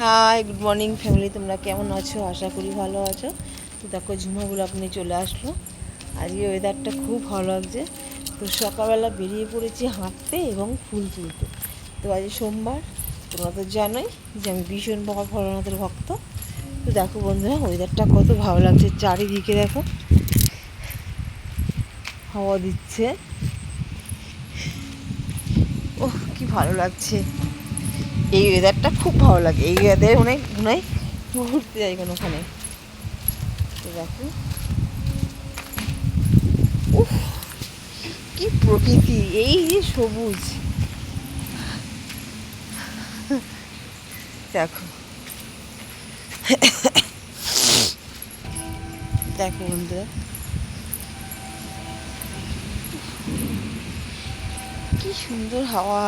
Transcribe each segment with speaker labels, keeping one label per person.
Speaker 1: Hi good morning family তোমরা কেমন আছো? আশা করি ভালো আছো। তো দেখো ঝুমাগুলো আপনি চলে আসলো। আজকে ওয়েদারটা খুব ভালো লাগছে। তো সকালবেলা বেরিয়ে পড়েছি হাঁটতে এবং ফুল তুলতে। তো আজ সোমবার, তোমরা তো জানোই যে আমি ভীষণ বাবা ভোলানাথের ভক্ত। তো দেখো বন্ধুরা ওয়েদারটা কত ভালো লাগছে। চারিদিকে দেখো, হাওয়া দিচ্ছে। ওহ, কি ভালো লাগছে। এই ওয়েদারটা খুব ভালো লাগে। এই ওয়েদারে অনেক হয় ঘুরতে যাই কোনোখানে দেখো। উফ, কি প্রকৃতি। এই যে সবুজ। দেখো। দেখো বন্ধুরা। কি সুন্দর হাওয়া।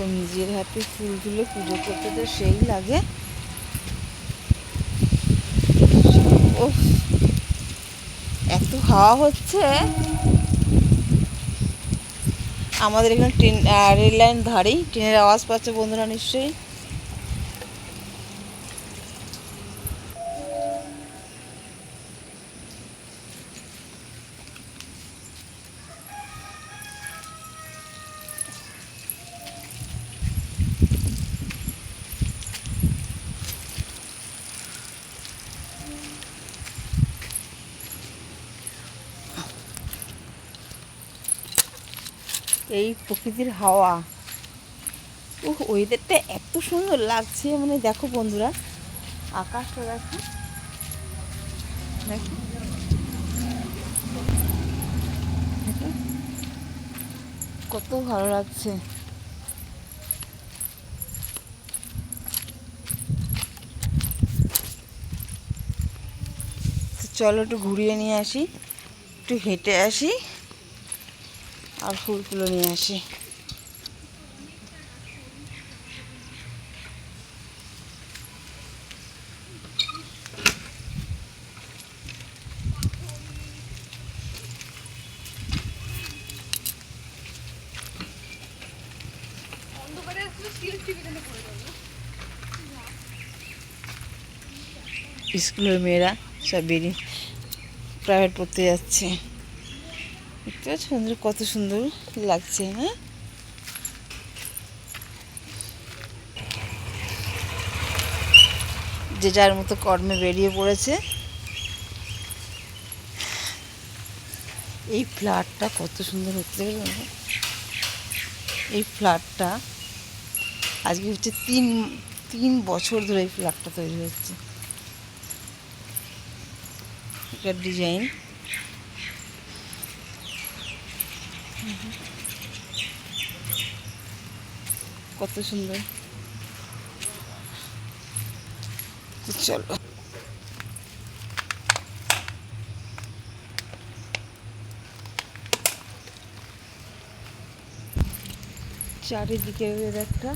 Speaker 1: তো নিজের হাতে ফুল তুলে পুজো করতে তো সেই লাগে। এত হাওয়া হচ্ছে। আমাদের এখানে ট্রেন রেল লাইন ধারেই ট্রেনের আওয়াজ পাচ্ছে বন্ধুরা নিশ্চয়ই। এই প্রকৃতির হাওয়া। ও ওয়েদারটা এত সুন্দর লাগছে মানে দেখো বন্ধুরা, আকাশটা দেখো। দেখো। কত ভালো লাগছে। চলো একটু ঘুরিয়ে নিয়ে আসি, একটু হেঁটে আসি। আর ফুলগুলো নিয়ে আসি। স্কুলের মেয়েরা সব বেরিয়ে প্রাইভেট পড়তে যাচ্ছে। দেখতে বন্ধুরা কত সুন্দর লাগছে হ্যাঁ? যে যার মতো কর্মে বেরিয়ে পড়েছে। এই ফ্ল্যাটটা কত সুন্দর হচ্ছে এই ফ্ল্যাটটা আজকে হচ্ছে তিন তিন বছর ধরে এই ফ্ল্যাটটা তৈরি হচ্ছে। ডিজাইন। কত সুন্দর। চলো। চারিদিকে একটা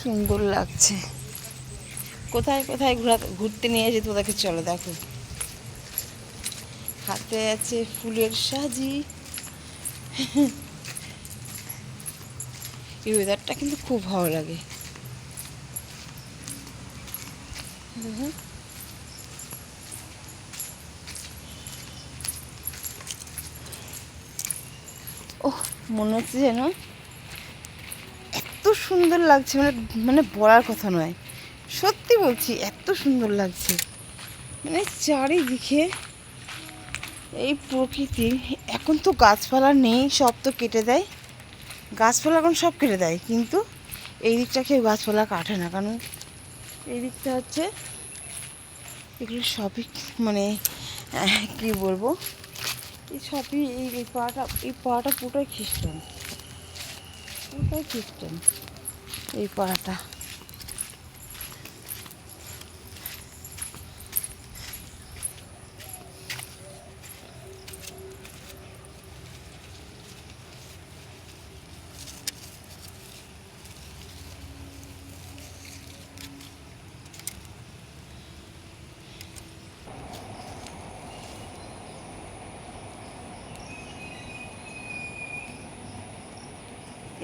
Speaker 1: সুন্দর লাগছে। কোথায় কোথায় ঘোরা ঘুরতে নিয়ে যেত তোদেরকে চলো দেখো। হাতে আছে ফুলের সাজি। এই ওয়েদারটা কিন্তু খুব ভালো লাগে। ওহ, মনে হচ্ছে যেন এত সুন্দর লাগছে মানে মানে বলার কথা নয়। সত্যি বলছি, এত সুন্দর লাগছে। মানে চারিদিকে এই প্রকৃতির, এখন তো গাছপালা নেই, সব তো কেটে দেয়। গাছপালা এখন সব কেটে দেয়, কিন্তু এই দিকটা কেউ গাছপালা কাটে না, কারণ এই দিকটা হচ্ছে এগুলো সবই মানে কি বলব? এই সবই এই এই পাড়াটা এই পাড়াটা পুরোটাই খ্রিস্টান। পুরোটাই খ্রিস্টান, এই পাড়াটা।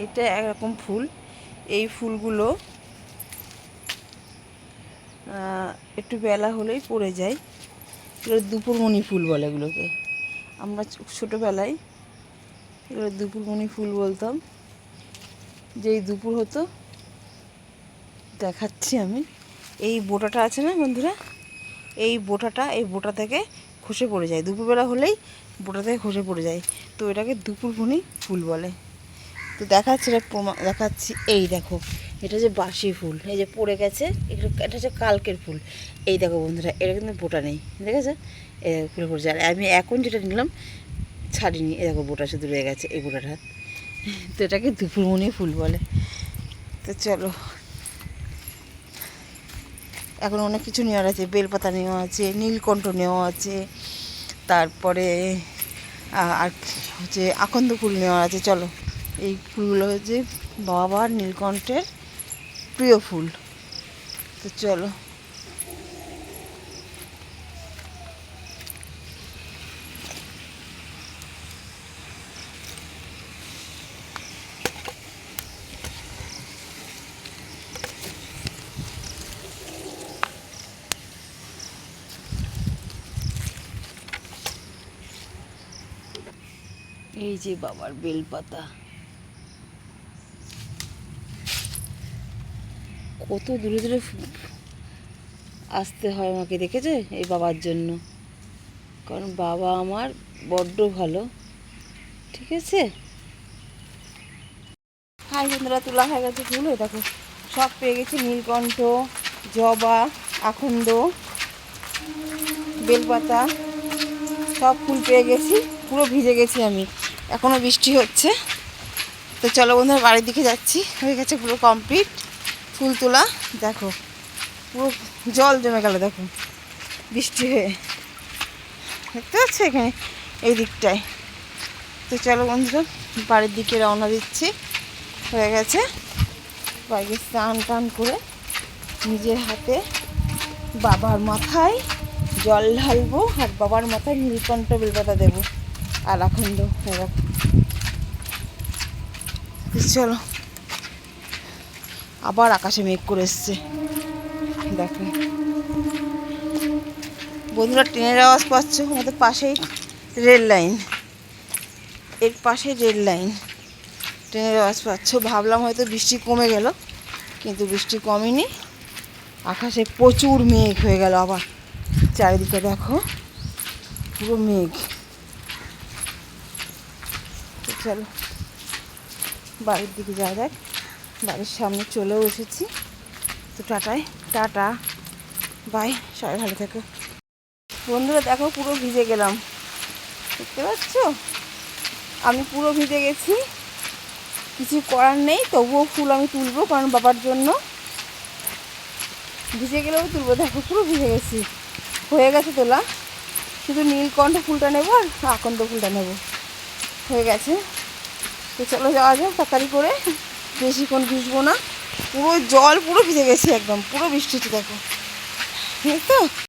Speaker 1: এটা একরকম ফুল। এই ফুলগুলো একটু বেলা হলেই পড়ে যায়। এগুলো দুপুরমণি ফুল বলে এগুলোকে। আমরা ছোটোবেলায় এগুলো দুপুরমণি ফুল বলতাম। যেই দুপুর হতো, দেখাচ্ছি আমি। এই বোটাটা আছে না বন্ধুরা? এই বোটাটা, এই বোটা থেকে খসে পড়ে যায়। দুপুরবেলা হলেই বোটা থেকে খসে পড়ে যায়। তো এটাকে দুপুরমণি ফুল বলে। তো দেখাচ্ছি এটা প্রমা- দেখাচ্ছি এই দেখো, এটা যে বাসি ফুল, এই যে পড়ে গেছে, এগুলো, এটা হচ্ছে কালকের ফুল। এই দেখো বন্ধুরা এটা কিন্তু বোটা নেই, দেখেছে? এ ফুলে পড়ে যায় আর আমি এখন যেটা নিলাম, ছাড়িনি এ দেখো বোটা শুধু রয়ে গেছে, এই বোটাটা। তো এটাকে দুপুরমণি ফুল বলে। তো চলো। এখন অনেক কিছু নেওয়ার আছে, বেলপাতা নেওয়া আছে, নীলকণ্ঠ নেওয়া আছে, তারপরে আর হচ্ছে আকন্দ ফুল নেওয়া আছে, চলো। এই ফুলগুলো হচ্ছে বাবার নীলকণ্ঠের প্রিয় ফুল। তো চলো। এই যে বাবার বেলপাতা। কত দূরে দূরে আসতে হয় আমাকে দেখেছে এই বাবার জন্য। কারণ বাবা আমার বড্ড ভালো, ঠিক আছে? হাই বন্ধুরা, তোলা হয়ে গেছে ফুল। দেখো, সব পেয়ে গেছি নীলকণ্ঠ, জবা আখন্দ বেলপাতা, সব ফুল পেয়ে গেছি, পুরো ভিজে গেছি আমি। এখনও বৃষ্টি হচ্ছে। তো চলো বন্ধুরা, বাড়ির দিকে যাচ্ছি। হয়ে গেছে পুরো কমপ্লিট ফুল তোলা, দেখো, পুরো জল জমে গেল, দেখো, বৃষ্টি হয়ে। দেখতে পাচ্ছ এখানে? এই দিকটায়। তো চলো বন্ধুরা, বাড়ির দিকে রওনা দিচ্ছি। হয়ে গেছে। বাইকে স্নান টান করে নিজের হাতে বাবার মাথায় জল ঢালবো আর বাবার মাথায় নীলকণ্ঠ বেলপাতা দেবো। আর এরকম তো চলো আবার আকাশে মেঘ করে এসছে। দেখো। বন্ধুরা, ট্রেনের আওয়াজ পাচ্ছ? আমাদের পাশেই রেল লাইন। এর পাশে রেল লাইন। ট্রেনের আওয়াজ পাচ্ছ? ভাবলাম হয়তো বৃষ্টি কমে গেল, কিন্তু বৃষ্টি কমেনি। আকাশে প্রচুর মেঘ হয়ে গেল আবার। চারিদিকে দেখো, পুরো মেঘ। চলো, বাড়ির দিকে যাওয়া যাক। বাড়ির সামনে চলেও এসেছি। তো টাটায়। টাটা। বাই। সবাই ভালো থেকো। বন্ধুরা, দেখো পুরো ভিজে গেলাম। দেখতে পাচ্ছ? আমি পুরো ভিজে গেছি। কিছু করার নেই, তবুও ফুল আমি তুলবো কারণ বাবার জন্য। ভিজে গেলেও তুলবো। দেখো, পুরো ভিজে গেছি। হয়ে গেছে তোলা। শুধু নীলকণ্ঠ ফুলটা নেব আর আকন্দ ফুলটা নেব। হয়ে গেছে। তো চলো যাওয়া যাক, তাড়াতাড়ি করে। বেশিক্ষণ ভিজবো না। পুরো জল পুরো ভিজে গেছে একদম। পুরো বৃষ্টি হচ্ছে দেখো তো।